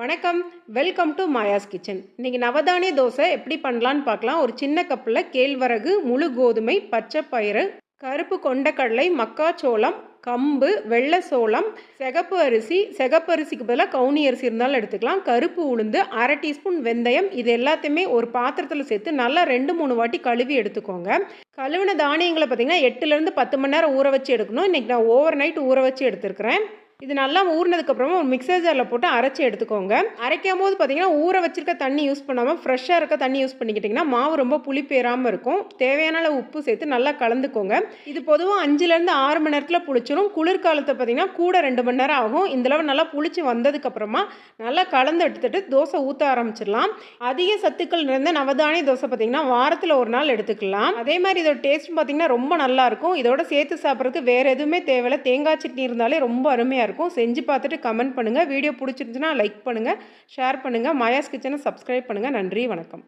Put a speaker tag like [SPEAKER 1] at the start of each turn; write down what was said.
[SPEAKER 1] வணக்கம். Welcome to Maya's kitchen இன்றைக்கி நவதானிய தோசை எப்படி பண்ணலான்னு பார்க்கலாம். ஒரு சின்ன கப்பில் கேழ்வரகு முழு கோதுமை பச்சை பயிறு கருப்பு கொண்டக்கடலை மக்காச்சோளம் கம்பு வெள்ளை சோளம் சிகப்பு அரிசி. சிகப்பு அரிசிக்கு பதிலாக கவுனி அரிசி இருந்தாலும் எடுத்துக்கலாம். கருப்பு உளுந்து அரை டீஸ்பூன் வெந்தயம். இது எல்லாத்தையுமே ஒரு பாத்திரத்தில் சேர்த்து நல்லா ரெண்டு மூணு வாட்டி கழுவி எடுத்துக்கோங்க. கழுவின தானியங்களை பார்த்திங்கன்னா எட்டுலேருந்து பத்து மணி நேரம் ஊற வச்சு எடுக்கணும். இன்றைக்கி நான் ஓவர் நைட் ஊற வச்சு எடுத்துருக்கிறேன். இது நல்லா ஊறினதுக்கப்புறமா ஒரு மிக்சர் ஜாரில் போட்டு அரைச்சி எடுத்துக்கோங்க. அரைக்கும் போது பார்த்தீங்கன்னா ஊற வச்சிருக்க தண்ணி யூஸ் பண்ணாமல் ஃப்ரெஷ்ஷாக இருக்க தண்ணி யூஸ் பண்ணிக்கிட்டிங்கன்னா மாவு ரொம்ப புளிப்பேறாமல் இருக்கும். தேவையான அளவு உப்பு சேர்த்து நல்லா கலந்துக்கோங்க. இது பொதுவாக அஞ்சுலேருந்து ஆறு மணி நேரத்தில் புளிச்சிடும் குளிர்காலத்தை பார்த்தீங்கன்னா கூட ரெண்டு மணி நேரம் ஆகும். இந்தளவு நல்லா புளிச்சு வந்ததுக்கப்புறமா நல்லா கலந்து எடுத்துட்டு தோசை ஊற்ற ஆரம்பிச்சிடலாம். அதிக சத்துக்கள் நிறைந்த நவதானிய தோசை பார்த்தீங்கன்னா வாரத்தில் ஒரு நாள் எடுத்துக்கலாம். அதே மாதிரி இதோட டேஸ்ட் பார்த்தீங்கன்னா ரொம்ப நல்லாயிருக்கும் இதோட சேர்த்து சாப்பிட்றதுக்கு வேறு எதுவுமே தேவையில்லை. தேங்காய் சட்னி இருந்தாலே ரொம்ப அருமையாக இருக்கும். இருக்கும். செஞ்சு பார்த்துட்டு கமெண்ட் பண்ணுங்கள் வீடியோ பிடிச்சிருந்துச்சுன்னா லைக் பண்ணுங்கள் ஷேர் பண்ணுங்கள் மாயாஸ் கிச்சனை சப்ஸ்கிரைப் பண்ணுங்கள் நன்றி வணக்கம்.